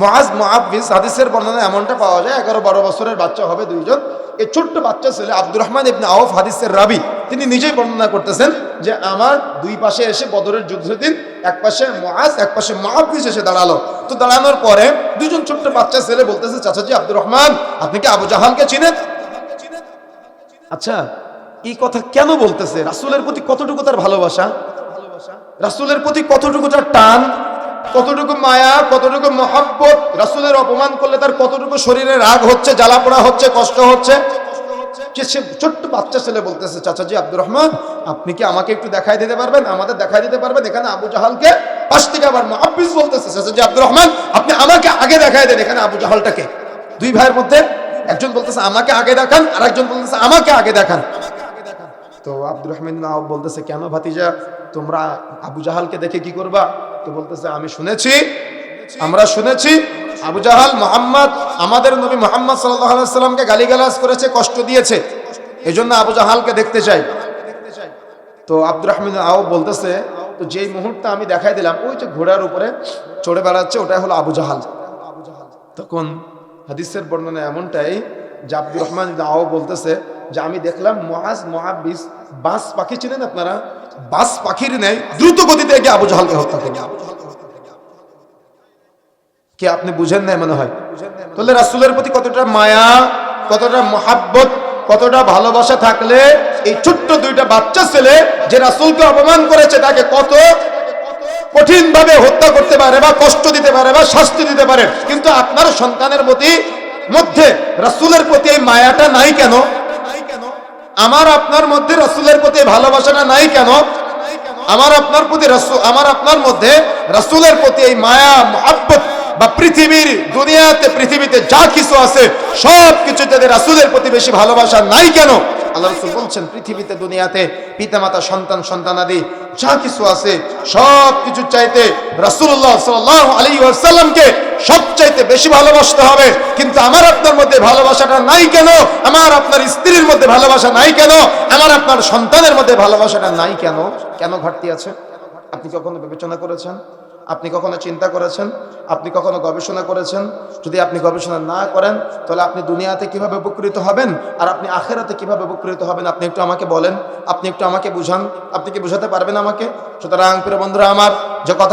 মহাজ মহাবিস হাদিসের বর্ণনা এমনটা পাওয়া যায়, এগারো বারো বছরের বাচ্চা হবে দুইজন। এই ছোট্ট বাচ্চা ছেলে আব্দুর রহমান ইবনে আউফ, হাদিসের রাবি, তিনি নিজেই বর্ণনা করতেছেন যে আমার দুই পাশে এসে বদরের যুদ্ধের দিন, এক পাশে মহাজ এক পাশে মহাবিস এসে দাঁড়াল। তো দাঁড়ানোর পরে দুজন ছোট্ট বাচ্চা ছেলে বলতেছে চাচাজি আব্দুর রহমান, আপনি কি আবু জাহালকে চিনেন? আচ্ছা এই কথা কেন বলতেছে? রাসূলের প্রতি কতটুকু তার ভালোবাসা? রাসূলের প্রতি কতটুকু তার টান? কতটুকু মায়া, কতটুকু মহাব্বত রাসূলের অপমান করলে তার কতটুকু শরীরে রাগ হচ্ছে জ্বালা পোড়া হচ্ছে, কষ্ট হচ্ছে? ছোট্ট বাচ্চা ছেলে বলতেছে, চাচাজি আব্দুর রহমান, আপনি কি আমাকে একটু দেখাই দিতে পারবেন? আমাদের দেখাই দিতে পারবেন? এখানে আবু জাহালকে পাশ থেকে আবার মহাব্বিস বলতেছে, চাচাজি আব্দুর রহমান, আপনি আমাকে আগে দেখাই দেন এখানে আবু জাহালটাকে। দুই ভাইয়ের মধ্যে একজন বলতেছে, আমাকে আগে দেখান। আর একজন বলতেছে, আমাকে আগে দেখান। তো আব্দুর রহমান বলতেছে, কেন ভাতিজা? তোমরা আবু জাহালকে দেখে কি করবা? তো বলতেছে, আমি শুনেছি, আমরা শুনেছি, আবু জাহাল মোহাম্মদ, আমাদের নবী মোহাম্মদ সাল্লাহ সাল্লামকে গালিগালাজ করেছে, কষ্ট দিয়েছে। এই জন্য আবু জাহালকে দেখতে চাই। তো আব্দুর রহমান আও বলতেছে, তো যেই মুহূর্তে আমি দেখাই দিলাম, ওই যে ঘোড়ার উপরে চড়ে বেড়াচ্ছে, ওটাই হলো আবু জাহাল। তখন হাদিসের বর্ণনা এমনটাই যে আব্দুর রহমান আও বলতেছে যে, আমি দেখলাম মহাজ মহাবিস বাস পাখি চিনেন আপনারা? বাস পাখির নেই দ্রুত গতিতে গিয়ে আবু জাহালকে হত্যা করল কি আপনি বুঝেন নাই মনে হয়? তাহলে রাসূলের প্রতি কতটা মায়া, কতটা মহাব্বত, কতটা ভালোবাসা থাকলে এই ছোট্ট দুইটা বাচ্চা ছেলে যে রাসূলকে অপমান করেছে, তাকে কত কঠিন ভাবে হত্যা করতে পারে বা কষ্ট দিতে পারে বা শাস্তি দিতে পারে, কিন্তু আপনার সন্তানের প্রতি মধ্যে রাসূলের প্রতি এই মায়াটা নাই কেন? আমার আপনার মধ্যে রাসূলের প্রতি ভালোবাসাটা নাই কেন? আমার আপনার প্রতি আমার আপনার মধ্যে রাসূলের প্রতি এই মায়া, মহাব্বত বা পৃথিবীর দুনিয়াতে, পৃথিবীতে যা কিছু আছে, সব কিছু যাদের রাসূলের প্রতি বেশি ভালোবাসা নাই কেন? আল্লাহ রাসূল বলছেন, পৃথিবীতে, দুনিয়াতে পিতামাতা, সন্তান, সন্তানাদি যা কিছু আছে, সব কিছু চাইতে রাসূলুল্লাহ সাল্লাল্লাহু আলাইহি ওয়াসাল্লামকে সবচাইতে বেশি ভালোবাসতে হবে। কিন্তু আমার মধ্যে ভালোবাসাটা নাই কেন? আমার আপনার স্ত্রীর মধ্যে ভালোবাসা নাই কেন? আমার আপনার সন্তানের মধ্যে ভালোবাসাটা নাই কেন? কেন ঘাটতি আছে? আপনি কখনো বিবেচনা করেছেন? আপনি কখনো চিন্তা করেছেন? আপনি কখনো গবেষণা করেছেন? যদি আপনি গবেষণা না করেন, তাহলে আপনি দুনিয়াতে কীভাবে উপকৃত হবেন? আর আপনি আখেরাতে কীভাবে উপকৃত হবেন? আপনি একটু আমাকে বলেন। আপনি একটু আমাকে বুঝান। আপনি কি বুঝাতে পারবেন আমাকে? সুতরাং প্রিয় বন্ধুরা আমার যে কথা